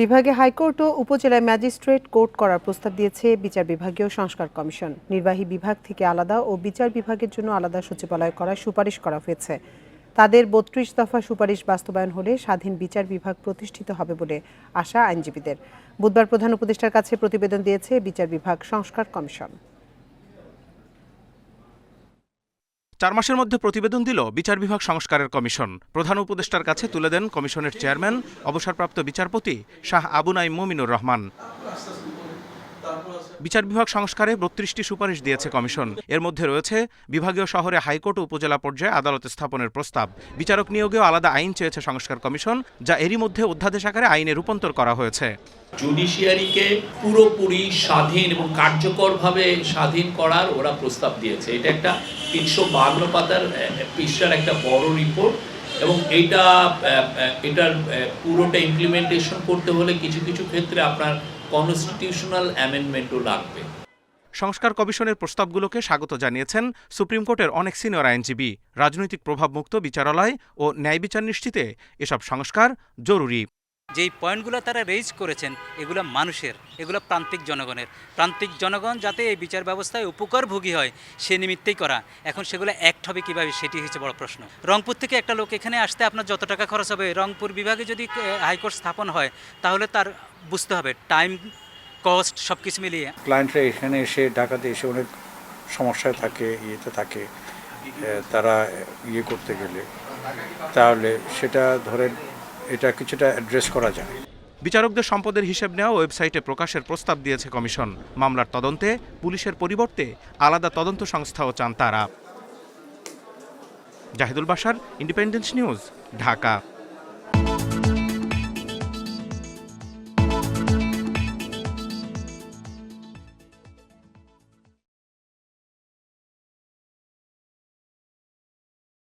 বিভাগে হাইকোর্ট ও উপজেলায় magistrate court করার প্রস্তাব দিয়েছে বিচার বিভাগীয় সংস্কার কমিশন। নির্বাহী বিভাগ থেকে আলাদা ও বিচার বিভাগের জন্য আলাদা সচিবালয় করার সুপারিশ করা হয়েছে। তাদের বত্রিশ দফা সুপারিশ বাস্তবায়ন হলে স্বাধীন বিচার বিভাগ প্রতিষ্ঠিত হবে বলে আশা আইনজীবীদের। বুধবার প্রধান উপদেষ্টার কাছে প্রতিবেদন দিয়েছে বিচার বিভাগ সংস্কার কমিশন। চার মাসের মধ্যে প্রতিবেদন দিল বিচার বিভাগ সংস্কারের কমিশন। প্রধান উপদেষ্টার কাছে তুলে দেন কমিশনের চেয়ারম্যান, অবসরপ্রাপ্ত বিচারপতি শাহ আবু নাইম মমিনুর রহমান। বিচার বিভাগ সংস্কারে বত্রিশটি সুপারিশ দিয়েছে কমিশন। এর মধ্যে রয়েছে, বিভাগীয় শহরে হাইকোর্ট ও উপজেলা পর্যায়ে আদালত স্থাপনের প্রস্তাব। বিচারক নিয়োগেও আলাদা আইন চেয়েছে সংস্কার কমিশন, যা এরই মধ্যে অধ্যাদেশ আকারে আইনে রূপান্তর করা হয়েছে। জুডিশিয়ারিকে পুরোপুরি স্বাধীন এবং কার্যকরভাবে স্বাধীন করার ওরা প্রস্তাব দিয়েছে। এটা একটা তিনশো বান্ন পাতার পৃষ্ঠার একটা বড় রিপোর্ট এবং এইটা এটার পুরোটা ইমপ্লিমেন্টেশন করতে হলে কিছু কিছু ক্ষেত্রে আপনার কনস্টিটিউশনাল অ্যামেন্ডমেন্টও লাগবে। সংস্কার কমিশনের প্রস্তাবগুলোকে স্বাগত জানিয়েছেন সুপ্রিম কোর্টের অনেক সিনিয়র আইনজীবী রাজনৈতিক প্রভাবমুক্ত বিচারালয় ও ন্যায় বিচার নিশ্চিতে এসব সংস্কার জরুরি। যেই পয়েন্টগুলো তারা রেজ করেছেন এগুলো মানুষের এগুলো প্রান্তিক জনগণের। প্রান্তিক জনগণ যাতে এই বিচার ব্যবস্থায় উপকারভোগী হয় সে নিমিত্তেই করা। এখন সেগুলো অ্যাক্ট হবে কীভাবে সেটি হচ্ছে বড় প্রশ্ন। রংপুর থেকে একটা লোক এখানে আসতে আপনার যত টাকা খরচ হবে রংপুর বিভাগে যদি হাইকোর্ট স্থাপন হয় তাহলে তার বুঝতে হবে টাইম কস্ট সব কিছু মিলিয়ে। ক্লায়েন্টরা এখানে এসে ঢাকাতে এসে অনেক সমস্যায় থাকে ইয়েতে থাকে তারা ইয়ে করতে গেলে। তাহলে সেটা ধরেন এটা কিছুটা অ্যাড্রেস করা যায়। বিচারকদের সম্পদের হিসেব নেওয়া ওয়েবসাইটে প্রকাশের প্রস্তাব দিয়েছে কমিশন। মামলার তদন্তে পুলিশের পরিবর্তে আলাদা তদন্ত সংস্থাও চান তারা। জাহিদুল বাসার ইন্ডিপেন্ডেন্স নিউজ ঢাকা।